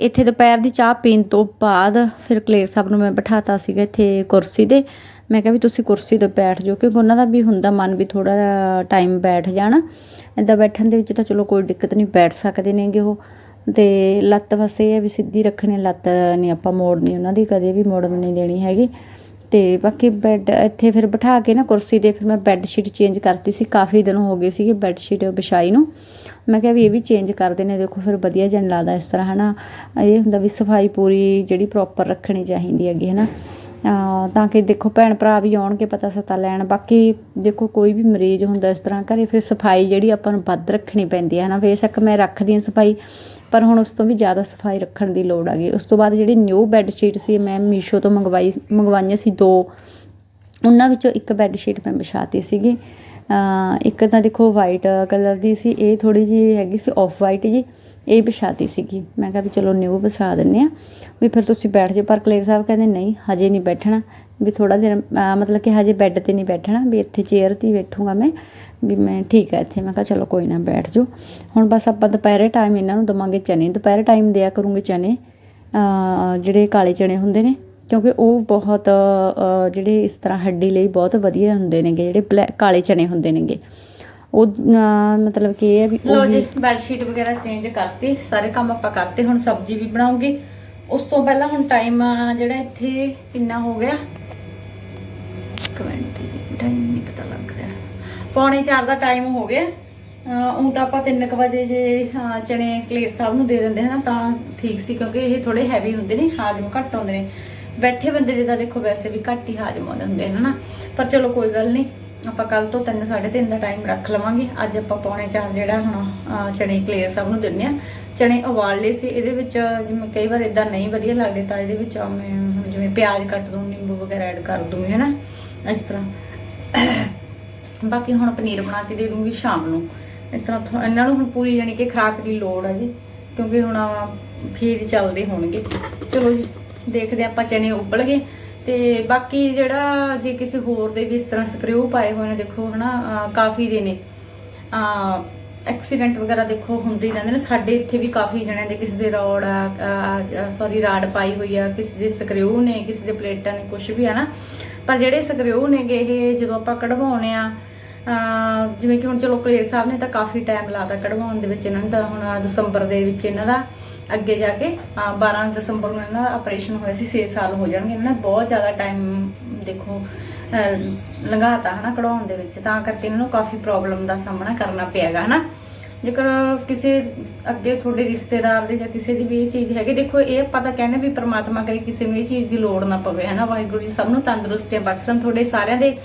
ਇੱਥੇ ਦੁਪਹਿਰ ਦੀ ਚਾਹ ਪੀਣ ਤੋਂ ਬਾਅਦ ਫਿਰ ਕਲੇਰ ਸਾਹਿਬ ਨੂੰ ਮੈਂ ਬਿਠਾਤਾ ਸੀਗਾ ਇੱਥੇ ਕੁਰਸੀ ਤੇ। ਮੈਂ ਕਿਹਾ ਵੀ ਤੁਸੀਂ ਕੁਰਸੀ ਤੇ ਬੈਠ ਜਾਓ, ਕਿਉਂਕਿ ਉਹਨਾਂ ਦਾ ਵੀ ਹੁੰਦਾ ਮਨ ਵੀ ਥੋੜਾ ਟਾਈਮ ਬੈਠ ਜਾਣਾ। ਇਦਾਂ ਬੈਠਣ ਦੇ ਵਿੱਚ ਤਾਂ ਚਲੋ ਕੋਈ ਦਿੱਕਤ ਨਹੀਂ, ਬੈਠ ਸਕਦੇ ਨੇਗੇ ਉਹ। ਤੇ ਲੱਤ ਬਸ ਇਹ ਹੈ ਵੀ ਸਿੱਧੀ ਰੱਖਣੀ, ਲੱਤ ਨਹੀਂ ਆਪਾਂ ਮੋੜਨੀ, ਉਹਨਾਂ ਦੀ ਕਦੇ ਵੀ ਮੋੜਨ ਨਹੀਂ ਦੇਣੀ ਹੈਗੀ। ਤੇ ਬਾਕੀ ਬੈੱਡ ਇੱਥੇ ਫਿਰ ਬਿਠਾ ਕੇ ਨਾ ਕੁਰਸੀ ਤੇ ਫਿਰ ਮੈਂ ਬੈੱਡ ਸ਼ੀਟ ਚੇਂਜ ਕਰਤੀ ਸੀ, ਕਾਫੀ ਦਿਨ ਹੋ ਗਏ ਸੀਗੇ ਬੈੱਡ ਸ਼ੀਟ ਵਿਛਾਈ ਨੂੰ। ਮੈਂ ਕਿਹਾ ਵੀ ਇਹ ਵੀ ਚੇਂਜ ਕਰਦੇ ਨੇ ਦੇਖੋ ਫਿਰ ਵਧੀਆ ਜਨ ਲੱਗਦਾ ਇਸ ਤਰ੍ਹਾਂ, ਹਨਾ। ਇਹ ਹੁੰਦਾ ਵੀ ਸਫ਼ਾਈ ਪੂਰੀ ਜਿਹੜੀ ਪ੍ਰੋਪਰ ਰੱਖਣੀ ਚਾਹੀਦੀ ਹੈਗੀ, ਹਨਾ। ਅਹ ਤਾਂ ਕਿ ਦੇਖੋ ਭੈਣ ਭਰਾ ਵੀ ਆਉਣਗੇ, ਪਤਾ ਸਤਾ ਲੈਣ। ਬਾਕੀ ਦੇਖੋ ਕੋਈ ਵੀ ਮਰੀਜ਼ ਹੁੰਦਾ ਇਸ ਤਰ੍ਹਾਂ, ਘਰੇ ਫਿਰ ਸਫ਼ਾਈ ਜਿਹੜੀ ਆਪਾਂ ਨੂੰ ਵੱਧ ਰੱਖਣੀ ਪੈਂਦੀ ਹੈ ਨਾ ਬੇਸ਼ੱਕ ਮੈਂ ਰੱਖਦੀ ਹਾਂ ਸਫ਼ਾਈ ਪਰ ਹੁਣ ਉਸ ਤੋਂ ਵੀ ਜ਼ਿਆਦਾ ਸਫ਼ਾਈ ਰੱਖਣ ਦੀ ਲੋੜ ਆ ਗਈ। ਉਸ ਤੋਂ ਬਾਅਦ ਜਿਹੜੀ ਨਿਊ ਬੈੱਡ ਸ਼ੀਟ ਸੀ, ਮੈਂ ਮੀਸ਼ੋ ਤੋਂ ਮੰਗਵਾਈ ਮੰਗਵਾਈਆਂ ਸੀ ਦੋ। ਉਹਨਾਂ ਵਿੱਚੋਂ ਇੱਕ ਬੈੱਡ ਸ਼ੀਟ ਮੈਂ ਵਿਛਾਤੀ ਸੀਗੀ। ਇੱਕ ਤਾਂ ਦੇਖੋ ਵਾਈਟ ਕਲਰ ਦੀ ਸੀ, ਇਹ ਥੋੜੀ ਜੀ ਹੈਗੀ ਸੀ ਆਫ ਵਾਈਟ ਜੀ, ਇਹ ਵਿਛਾਤੀ ਸੀਗੀ। ਮੈਂ ਕਿਹਾ ਵੀ ਚਲੋ ਨਿਊ ਵਿਛਾ ਦਿੰਨੇ ਆ ਵੀ ਫਿਰ ਤੁਸੀਂ ਬੈਠ ਜਾਓ, ਪਰ ਕਲੇਰ ਸਾਹਿਬ ਕਹਿੰਦੇ ਨਹੀਂ, ਹਜੇ ਨਹੀਂ ਬੈਠਣਾ। ਵੀ ਥੋੜਾ ਅਹ ਮਤਲਬ ਕਿ ਹਜੇ ਬੈੱਡ ਤੇ ਨਹੀਂ ਬੈਠਣਾ ਵੀ ਇੱਥੇ ਚੇਅਰ ਤੇ ਬੈਠੂਗਾ ਮੈਂ ਵੀ ਮੈਂ ਠੀਕ ਹੈ ਇੱਥੇ। ਮੈਂ ਕਿਹਾ ਚਲੋ ਕੋਈ ਨਾ ਬੈਠ ਜਾਓ। ਹੁਣ ਬਸ ਆਪਾਂ ਦੁਪਹਿਰੇ ਟਾਈਮ ਇਹਨਾਂ ਨੂੰ ਦਵਾਂਗੇ ਚਨੇ। ਦੁਪਹਿਰੇ ਟਾਈਮ ਦਿਆ ਕਰੂੰਗੇ ਚਨੇ ਜਿਹੜੇ ਕਾਲੇ ਚਨੇ ਹੁੰਦੇ ਨੇ ਕਿਉਂਕਿ ਉਹ ਬਹੁਤ ਜਿਹੜੇ ਇਸ ਤਰ੍ਹਾਂ ਹੱਡੀ ਲਈ ਬਹੁਤ ਵਧੀਆ ਹੁੰਦੇ ਨੇਗੇ ਜਿਹੜੇ ਬਲੈਕ ਕਾਲੇ ਚਨੇ ਹੁੰਦੇ ਨੇਗੇ। ਉਹ ਮਤਲਬ ਕਿ ਇਹ ਹੈ ਵੀ ਲੋ ਜੀ ਬੈੱਡ ਸ਼ੀਟ ਵਗੈਰਾ ਚੇਂਜ ਕਰਤੀ। ਸਾਰੇ ਕੰਮ ਆਪਾਂ ਕਰਤੇ ਹੁਣ ਸਬਜ਼ੀ ਵੀ ਬਣਾਉਂਗੇ। ਉਸ ਤੋਂ ਪਹਿਲਾਂ ਹੁਣ ਟਾਈਮ ਜਿਹੜਾ ਇੱਥੇ ਕਿੰਨਾ ਹੋ ਗਿਆ? ਟਾਈਮ ਨਹੀਂ ਪਤਾ ਲੱਗ ਰਿਹਾ। ਪੌਣੇ 4 ਦਾ ਟਾਈਮ ਹੋ ਗਿਆ। ਉਹ ਤਾਂ ਆਪਾਂ 3 ਵਜੇ ਜੇ ਚਣੇ ਕਲੇਰ ਸਾਹਿਬ ਨੂੰ ਦੇ ਦਿੰਦੇ ਹਨਾ ਤਾਂ ਠੀਕ ਸੀ ਕਿਉਂਕਿ ਇਹ ਥੋੜੇ ਹੈਵੀ ਹੁੰਦੇ ਨੇ, ਹਾਜ਼ਮ ਘੱਟ ਆਉਂਦੇ ਨੇ। ਬੈਠੇ ਬੰਦੇ ਦੇ ਤਾਂ ਦੇਖੋ ਵੈਸੇ ਵੀ ਘੱਟ ਹੀ ਹਾਜ਼ਮ ਆਉਂਦੇ ਹੁੰਦੇ ਨੇ ਹਨਾ ਪਰ ਚਲੋ ਕੋਈ ਗੱਲ ਨਹੀਂ ਆਪਾਂ ਕੱਲ ਤੋਂ 3 3:30 ਦਾ ਟਾਈਮ ਰੱਖ ਲਵਾਂਗੇ। ਅੱਜ ਆਪਾਂ ਪੌਣੇ 4 ਜਿਹੜਾ ਹੁਣ ਚਣੇ ਕਲੇਰ ਸਾਹਿਬ ਨੂੰ ਦਿੰਨੇ ਆ। ਚਣੇ ਉਬਾਲ ਲਏ ਸੀ, ਇਹਦੇ ਵਿੱਚ ਜਿਵੇਂ ਕਈ ਵਾਰ ਇਦਾਂ ਨਹੀਂ ਵਧੀਆ ਲੱਗਦੇ ਤਾਂ ਇਹਦੇ ਵਿੱਚ ਮੈਂ ਜਿਵੇਂ ਪਿਆਜ਼ ਕੱਟ ਦੂੰ, ਨਿੰਬੂ ਵਗੈਰਾ ਐਡ ਕਰ ਦੂੰਗੀ ਹਨਾ? ਇਸ ਤਰ੍ਹਾਂ। ਬਾਕੀ ਹੁਣ ਪਨੀਰ ਬਣਾ ਕੇ ਦੇ ਦੂੰਗੀ ਸ਼ਾਮ ਨੂੰ। ਇਸ ਤਰ੍ਹਾਂ ਥੋ- ਇਹਨਾਂ ਨੂੰ ਹੁਣ ਪੂਰੀ ਯਾਨੀ ਕਿ ਖਰਾਕ ਦੀ ਲੋੜ ਹੈ ਜੀ, ਕਿਉਂਕਿ ਹੁਣ ਆਹ ਚੱਲਦੇ ਹੋਣਗੇ। ਚਲੋ ਜੀ, ਦੇਖਦੇ ਹਾਂ ਆਪਾਂ ਚਨੇ ਉਬਲ ਗਏ ਤੇ ਬਾਕੀ ਜਿਹੜਾ ਜੇ ਕਿਸੇ ਹੋਰ ਦੇ ਵੀ ਇਸ ਤਰ੍ਹਾਂ ਸਕਰਿਊ ਪਾਏ ਹੋਏ ਨੇ, ਦੇਖੋ ਹਨਾ ਅਹ ਕਾਫੀ ਦੇ ਨੇ। ਆ ਐਕਸੀਡੈਂਟ ਵਗੈਰਾ ਦੇਖੋ ਹੁੰਦੇ ਹੀ ਰਹਿੰਦੇ ਨੇ। ਸਾਡੇ ਇੱਥੇ ਵੀ ਕਾਫੀ ਜਣਿਆਂ ਦੇ ਕਿਸੇ ਦੇ ਰੋਡ ਆ ਸੌਰੀ ਰਾਡ ਪਾਈ ਹੋਈ ਆ, ਕਿਸੇ ਦੇ ਸਕਰੂ ਨੇ, ਕਿਸੇ ਦੇ ਪਲੇਟਾਂ ਨੇ ਕੁਝ ਵੀ ਹੈ ਨਾ। ਪਰ ਜਿਹੜੇ ਸਕਰੂ ਨੇਗੇ ਇਹ ਜਦੋਂ ਆਪਾਂ ਕਢਵਾਉਣੇ ਆ ਜਿਵੇਂ ਕਿ ਹੁਣ ਚਲੋ ਕਲੇਰ ਸਾਹਿਬ ਨੇ ਤਾਂ ਕਾਫੀ ਟਾਈਮ ਲਾਤਾ ਕਢਵਾਉਣ ਦੇ ਵਿੱਚ ਇਹਨਾਂ ਦਾ ਹੁਣ ਦਸੰਬਰ ਦੇ ਵਿੱਚ ਇਹਨਾਂ ਦਾ ਅੱਗੇ ਜਾ ਕੇ ਅਹ 12 ਦਸੰਬਰ ਨੂੰ ਇਹਨਾਂ ਦਾ ਆਪਰੇਸ਼ਨ ਹੋਇਆ ਸੀ 6 ਸਾਲ ਹੋ ਜਾਣਗੇ, ਇਹਨਾਂ ਨੇ ਬਹੁਤ ਜ਼ਿਆਦਾ ਟਾਈਮ ਦੇਖੋ, ਅਹ, ਲੰਘਾਤਾ ਹਨਾ ਕਢਵਾਉਣ ਦੇ ਵਿੱਚ, ਤਾਂ ਕਰਕੇ ਇਹਨਾਂ ਨੂੰ ਕਾਫੀ ਪ੍ਰੋਬਲਮ ਦਾ ਸਾਹਮਣਾ ਕਰਨਾ ਪਿਆਗਾ ਹਨਾ। ਜੇਕਰ ਕਿਸੇ ਅੱਗੇ ਤੁਹਾਡੇ ਰਿਸ਼ਤੇਦਾਰ ਦੇ ਜਾਂ ਕਿਸੇ ਦੀ ਵੀ ਇਹ ਚੀਜ਼ ਹੈਗੀ, ਦੇਖੋ ਇਹ ਪਤਾ ਕਹਿੰਦੇ ਵੀ ਪ੍ਰਮਾਤਮਾ ਕਰੇ ਕਿਸੇ ਨੂੰ ਇਹ ਚੀਜ਼ ਦੀ ਲੋੜ ਨਾ ਪਵੇ, ਹਨਾ? ਵਾਹਿਗੁਰੂ ਜੀ, ਸਭ ਨੂੰ ਤੰਦਰੁਸਤੀਆਂ ਬਖਸ਼ਣ। ਤੁਹਾਡੇ ਸਾਰਿਆਂ ਦੇ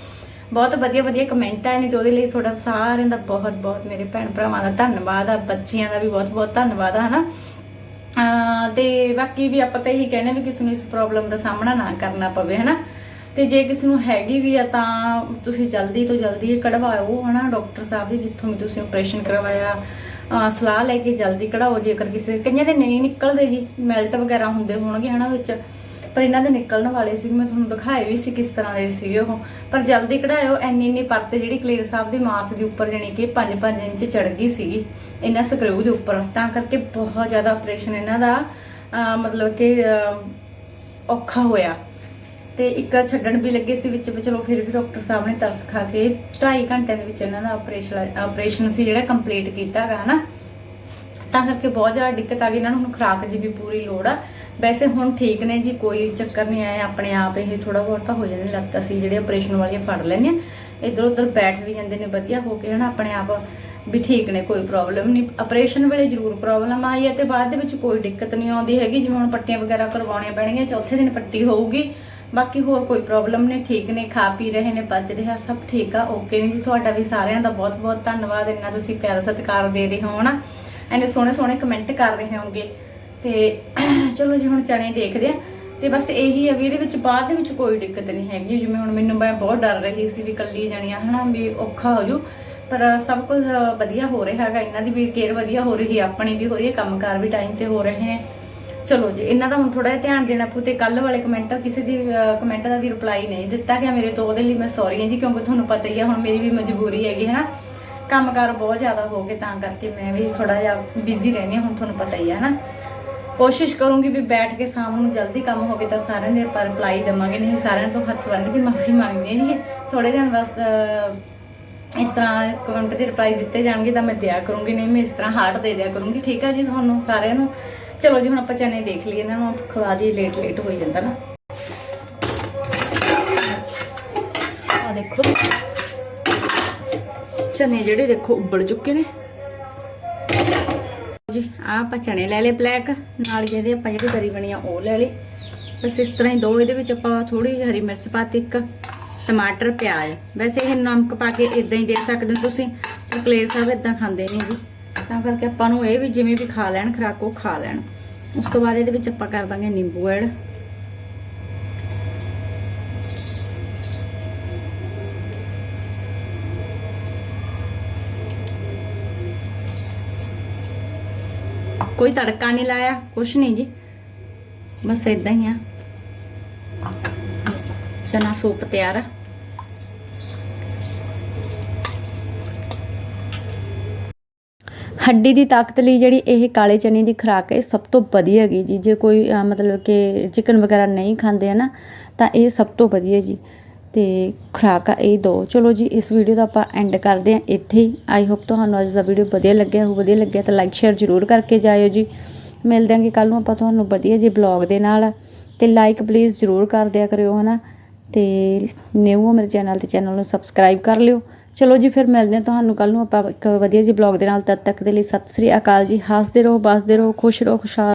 ਬਹੁਤ ਵਧੀਆ ਵਧੀਆ ਕਮੈਂਟ ਆਏ ਨੇ ਤੇ ਉਹਦੇ ਲਈ ਤੁਹਾਡਾ ਸਾਰਿਆਂ ਦਾ ਬਹੁਤ ਬਹੁਤ ਮੇਰੇ ਭੈਣ ਭਰਾਵਾਂ ਦਾ ਧੰਨਵਾਦ। ਆ ਬੱਚਿਆਂ ਦਾ ਵੀ ਬਹੁਤ ਬਹੁਤ ਧੰਨਵਾਦ ਆ ਹਨਾ? ਅਹ ਤੇ ਬਾਕੀ ਵੀ ਆਪਾਂ ਤਾਂ ਇਹੀ ਕਹਿੰਦੇ ਵੀ ਕਿਸੇ ਨੂੰ ਇਸ ਪ੍ਰੋਬਲਮ ਦਾ ਸਾਹਮਣਾ ਨਾ ਕਰਨਾ ਪਵੇ, ਹਨਾ? ਤੇ ਜੇ ਕਿਸੇ ਨੂੰ ਹੈਗੀ ਵੀ ਆ ਤਾਂ ਤੁਸੀਂ ਜਲਦੀ ਤੋਂ ਜਲਦੀ ਇਹ ਕਢਵਾਓ, ਹਨਾ? ਡਾਕਟਰ ਸਾਹਿਬ ਦੀ ਜਿੱਥੋਂ ਵੀ ਤੁਸੀਂ ਆਪਰੇਸ਼ਨ ਕਰਵਾਇਆ ਸਲਾਹ ਲੈ ਕੇ ਜਲਦੀ ਕਢਾਓ, ਜੇਕਰ ਕਿਸੇ, ਕਈਆਂ ਦੇ ਨਹੀਂ ਨਿਕਲਦੇ ਜੀ ਮੈਲਟ ਵਗੈਰਾ ਹੁੰਦੇ ਹੋਣਗੇ ਹਨਾ ਵਿੱਚ, ਪਰ ਇਹਨਾਂ ਦੇ ਨਿਕਲਣ ਵਾਲੇ ਸੀ, ਮੈਂ ਤੁਹਾਨੂੰ ਦਿਖਾਏ ਵੀ ਸੀ ਕਿਸ ਤਰ੍ਹਾਂ ਦੇ ਸੀਗੇ ਉਹ। ਪਰ ਜਲਦੀ ਕਢਾਇਓ ਐਨੀ ਇੰਨੀ ਪਰਤ ਜਿਹੜੀ ਕਲੀਅਰ ਸਾਹਿਬ ਦੇ ਮਾਸ ਦੇ ਉੱਪਰ ਜਾਣੀ ਕਿ 5-5 ਇੰਚ ਚੜ ਗਈ ਸੀਗੀ, ਇਹਨਾਂ ਸਕਰੂ ਦੇ ਉੱਪਰ। ਤਾਂ ਕਰਕੇ ਬਹੁਤ ਜ਼ਿਆਦਾ ਆਪਰੇਸ਼ਨ ਇਹਨਾਂ ਦਾ ਮਤਲਬ ਕਿ ਔਖਾ ਹੋਇਆ। ਤੇ ਇੱਕ ਛੱਡਣ ਵੀ ਲੱਗੇ ਸੀ ਵਿੱਚ ਵਿੱਚ ਚਲੋ ਫਿਰ ਵੀ ਡਾਕਟਰ ਸਾਹਿਬ ਨੇ ਤਰਸ ਖਾ ਕੇ 2.5 ਘੰਟਿਆਂ ਦੇ ਵਿੱਚ ਇਹਨਾਂ ਦਾ ਆਪਰੇਸ਼ਨ ਆਪਰੇਸ਼ਨ ਸੀ ਜਿਹੜਾ ਕੰਪਲੀਟ ਕੀਤਾ ਹੈ ਹਨਾ? ਤਾਂ ਕਰਕੇ ਬਹੁਤ ਜ਼ਿਆਦਾ ਦਿੱਕਤ ਆ ਗਈ, ਇਹਨਾਂ ਨੂੰ ਹੁਣ ਖੁਰਾਕ ਦੀ ਵੀ ਪੂਰੀ ਲੋੜ ਆ। ਵੈਸੇ ਹੁਣ ਠੀਕ ਨੇ ਜੀ, ਕੋਈ ਚੱਕਰ ਨਹੀਂ ਆਇਆ, ਆਪਣੇ ਆਪ ਇਹ ਥੋੜਾ ਬਹੁਤ ਤਾਂ ਹੋ ਜਾਂਦੇ ਲੱਤ ਅਸੀਂ ਜਿਹੜੇ ਆਪਰੇਸ਼ਨ ਵਾਲੀਆਂ ਫੜ ਲੈਂਦੇ ਆ। ਇਧਰ ਉਧਰ ਬੈਠ ਵੀ ਜਾਂਦੇ ਨੇ, ਵਧੀਆ ਹੋ ਕੇ, ਹਨਾ? ਆਪਣੇ ਆਪ ਵੀ ਠੀਕ ਨੇ, ਕੋਈ ਪ੍ਰੋਬਲਮ ਨਹੀਂ। ਆਪਰੇਸ਼ਨ ਵੇਲੇ ਜ਼ਰੂਰ ਪ੍ਰੋਬਲਮ ਆਈ ਹੈ ਤੇ ਬਾਅਦ ਦੇ ਵਿੱਚ ਕੋਈ ਦਿੱਕਤ ਨਹੀਂ ਆਉਂਦੀ ਹੈਗੀ, ਜਿਵੇਂ ਹੁਣ ਪੱਟੀਆਂ ਵਗੈਰਾ ਕਰਵਾਉਣੀਆਂ ਪੈਣਗੀਆਂ, ਚੌਥੇ ਦਿਨ ਪੱਟੀ ਹੋਊਗੀ। ਬਾਕੀ ਹੋਰ ਕੋਈ ਪ੍ਰੋਬਲਮ ਨਹੀਂ, ਠੀਕ ਨੇ, ਖਾ ਪੀ ਰਹੇ ਨੇ, ਬਚ ਰਿਹਾ, ਸਭ ਠੀਕ ਆ ਓਕੇ ਨੇ ਜੀ। ਤੁਹਾਡਾ ਵੀ ਸਾਰਿਆਂ ਦਾ ਬਹੁਤ ਬਹੁਤ ਧੰਨਵਾਦ, ਇੰਨਾ ਤੁਸੀਂ ਪਿਆਰ ਸਤਿਕਾਰ ਦੇ ਰਹੇ ਹੋ ਨਾ ਐਨੇ ਸੋਹਣੇ ਸੋਹਣੇ ਕਮੈਂਟ ਕਰ ਰਹੇ ਹੋਗੇ ਤੇ ਚਲੋ ਜੀ, ਹੁਣ ਚਣੇ ਦੇਖਦੇ ਆ। ਤੇ ਬਸ ਇਹੀ ਆ ਵੀ ਇਹਦੇ ਵਿੱਚ ਬਾਅਦ ਦੇ ਵਿੱਚ ਕੋਈ ਦਿੱਕਤ ਨਹੀਂ ਹੈਗੀ। ਜਿਵੇਂ ਹੁਣ ਮੈਨੂੰ ਮੈਂ ਬਹੁਤ ਡਰ ਰਹੀ ਸੀ ਵੀ ਕੱਲੀ ਜਾਣੀਆਂ, ਹਨਾ, ਵੀ ਔਖਾ ਹੋ ਜੂ। ਪਰ ਸਭ ਕੁਝ ਵਧੀਆ ਹੋ ਰਿਹਾ ਹੈਗਾ। ਇਹਨਾਂ ਦੀ ਵੀ ਕੇਅਰ ਵਧੀਆ ਹੋ ਰਹੀ ਹੈ, ਆਪਣੀ ਵੀ ਹੋ ਰਹੀ ਹੈ, ਕੰਮਕਾਰ ਵੀ ਟਾਈਮ ਤੇ ਹੋ ਰਹੇ ਨੇ। ਚਲੋ ਜੀ, ਇਹਨਾਂ ਦਾ ਹੁਣ ਥੋੜਾ ਜਿਹਾ ਧਿਆਨ ਦੇਣਾ ਪਊ ਤੇ ਕੱਲ ਵਾਲੇ ਕਮੈਂਟ, ਕਿਸੇ ਦੀ ਕਮੈਂਟ ਦਾ ਵੀ ਰਿਪਲਾਈ ਨਹੀਂ ਦਿੱਤਾ ਗਿਆ ਮੇਰੇ ਤੋਂ, ਉਹਦੇ ਲਈ ਮੈਂ ਸੌਰੀ ਹਾਂ ਜੀ, ਕਿਉਂਕਿ ਤੁਹਾਨੂੰ ਪਤਾ ਹੀ ਹੈ ਹੁਣ ਮੇਰੀ ਵੀ ਮਜਬੂਰੀ ਹੈਗੀ ਹੈ ਨਾ ਕੰਮਕਾਰ ਬਹੁਤ ਜ਼ਿਆਦਾ ਹੋ ਗਏ, ਤਾਂ ਕਰਕੇ ਮੈਂ ਵੀ ਥੋੜਾ ਜਿਹਾ ਬਿਜ਼ੀ ਰਹਿੰਦੀ ਹਾਂ, ਹੁਣ ਤੁਹਾਨੂੰ ਪਤਾ ਹੀ ਹੈ ਨਾ ਕੋਸ਼ਿਸ਼ ਕਰੂੰਗੀ ਵੀ ਬੈਠ ਕੇ ਸ਼ਾਮ ਨੂੰ ਜਲਦੀ ਕੰਮ ਹੋਵੇ ਤਾਂ ਸਾਰਿਆਂ ਦੇ, ਪਰ ਰਿਪਲਾਈ ਦੇਵਾਂਗੇ ਨਹੀਂ, ਸਾਰਿਆਂ ਤੋਂ ਹੱਥ ਬੰਨ੍ਹ ਕੇ ਮਾਫੀ ਮੰਗਦੀ ਹਾਂ ਜੀ। ਥੋੜੇ ਦਿਨ ਬਸ ਇਸ ਤਰ੍ਹਾਂ ਕਮੈਂਟ ਦੇ ਰਿਪਲਾਈ ਦਿੱਤੇ ਜਾਣਗੇ ਤਾਂ ਮੈਂ ਦਿਆ ਕਰੂੰਗੀ, ਨਹੀਂ ਮੈਂ ਇਸ ਤਰ੍ਹਾਂ ਹਾਰਟ ਦੇ ਦਿਆ ਕਰੂੰਗੀ, ਠੀਕ ਹੈ ਜੀ ਤੁਹਾਨੂੰ ਸਾਰਿਆਂ ਨੂੰ? ਚਲੋ ਜੀ, ਹੁਣ ਆਪਾਂ ਚਨੇ ਦੇਖ ਲਈਏ, ਇਹਨਾਂ ਨੂੰ ਖਵਾ ਦੀ ਲੇਟ ਲੇਟ ਹੋਈ ਜਾਂਦਾ ਨਾ। ਆ ਦੇਖੋ। ਚਨੇ ਜਿਹੜੇ ਦੇਖੋ ਉੱਬਲ ਚੁੱਕੇ ਨੇ। ਜੀ, ਆਹ ਆਪਾਂ ਚਨੇ ਲੈ ਲਏ ਬਲੈਕ ਨਾਲ ਜਿਹਦੇ ਆਪਾਂ ਜਿਹੜੀ ਤਰੀ ਬਣੀ ਆ, ਉਹ ਲੈ ਲਈ। ਬਸ ਇਸ ਤਰ੍ਹਾਂ ਹੀ ਦੋ ਇਹਦੇ ਵਿੱਚ ਆਪਾਂ ਥੋੜੀ ਜਿਹੀ ਹਰੀ ਮਿਰਚ ਪਾਤੀ, ਇੱਕ ਟਮਾਟਰ, ਪਿਆਜ਼। ਵੈਸੇ ਇਹ ਨਮਕ ਪਾ ਕੇ ਇਦਾਂ ਹੀ ਦੇ ਸਕਦੇ ਹੋ ਤੁਸੀਂ ਕਲੇਰ ਸਾਹਿਬ ਇਦਾਂ ਖਾਂਦੇ ਨੇ ਜੀ। ਤਾਂ ਕਰਕੇ ਆਪਾਂ ਨੂੰ ਇਹ ਵੀ ਜਿਵੇਂ ਵੀ ਖਾ ਲੈਣ, ਖਰਾਕ ਉਹ ਖਾ ਲੈਣ। ਉਸ ਤੋਂ ਬਾਅਦ ਇਹਦੇ ਵਿੱਚ ਆਪਾਂ ਕਰ ਦਾਂਗੇ ਨਿੰਬੂ ਐਡ। ਕੋਈ ਤੜਕਾ ਨਹੀਂ ਲਾਇਆ, ਕੁਛ ਨਹੀਂ ਜੀ। ਬਸ ਇਦਾਂ ਹੀ ਆ। ਚਨਾ ਸੂਪ ਤਿਆਰ ਆ। ਹੱਡੀ ਦੀ ਤਾਕਤ ਲਈ ਜਿਹੜੀ ਇਹ ਕਾਲੇ ਚਨੇ ਦੀ ਖੁਰਾਕ ਹੈ, ਇਹ ਸਭ ਤੋਂ ਵਧੀਆ ਹੈਗੀ ਜੀ, ਜੇ ਕੋਈ ਮਤਲਬ ਕਿ ਚਿਕਨ ਵਗੈਰਾ ਨਹੀਂ ਖਾਂਦੇ ਹੈ ਨਾ ਤਾਂ ਇਹ ਸਭ ਤੋਂ ਵਧੀਆ ਜੀ। ਤੇ ਖੁਰਾਕ ਆ ਇਹ ਦੋ। ਚਲੋ ਜੀ, ਇਸ ਵੀਡੀਓ ਦਾ ਆਪਾਂ ਐਂਡ ਕਰਦੇ ਹਾਂ ਇੱਥੇ ਹੀ। ਆਈ ਹੋਪ ਤੁਹਾਨੂੰ ਅੱਜ ਦਾ ਵੀਡੀਓ ਵਧੀਆ ਲੱਗਿਆ ਹੋ ਵਧੀਆ ਲੱਗਿਆ ਤਾਂ ਲਾਈਕ ਸ਼ੇਅਰ ਜ਼ਰੂਰ ਕਰਕੇ ਜਾਇਓ ਜੀ। ਮਿਲਦੇ ਆਂਗੇ ਕੱਲ ਨੂੰ ਆਪਾਂ ਤੁਹਾਨੂੰ ਵਧੀਆ ਜੀ ਬਲੌਗ ਦੇ ਨਾਲ। ਤੇ ਲਾਈਕ ਪਲੀਜ਼ ਜ਼ਰੂਰ ਕਰ ਦਿਆ ਕਰਿਓ ਹਨਾ। ਤੇ ਨਿਊ ਹੋ ਮੇਰੇ ਚੈਨਲ ਤੇ ਚੈਨਲ ਨੂੰ ਸਬਸਕ੍ਰਾਈਬ ਕਰ ਲਿਓ। ਚਲੋ ਜੀ, ਫਿਰ ਮਿਲਦੇ ਹਾਂ ਤੁਹਾਨੂੰ ਕੱਲ ਨੂੰ। ਆਪਾਂ ਇੱਕ ਵਧੀਆ ਜੀ ਬਲੌਗ ਦੇ ਨਾਲ, ਤਦ ਤੱਕ ਦੇ ਲਈ ਸਤਿ ਸ੍ਰੀ ਅਕਾਲ ਜੀ। ਹੱਸਦੇ ਰਹੋ ਬਸਦੇ ਰਹੋ, ਖੁਸ਼ ਰਹੋ, ਖੁਸ਼ਹਾਲ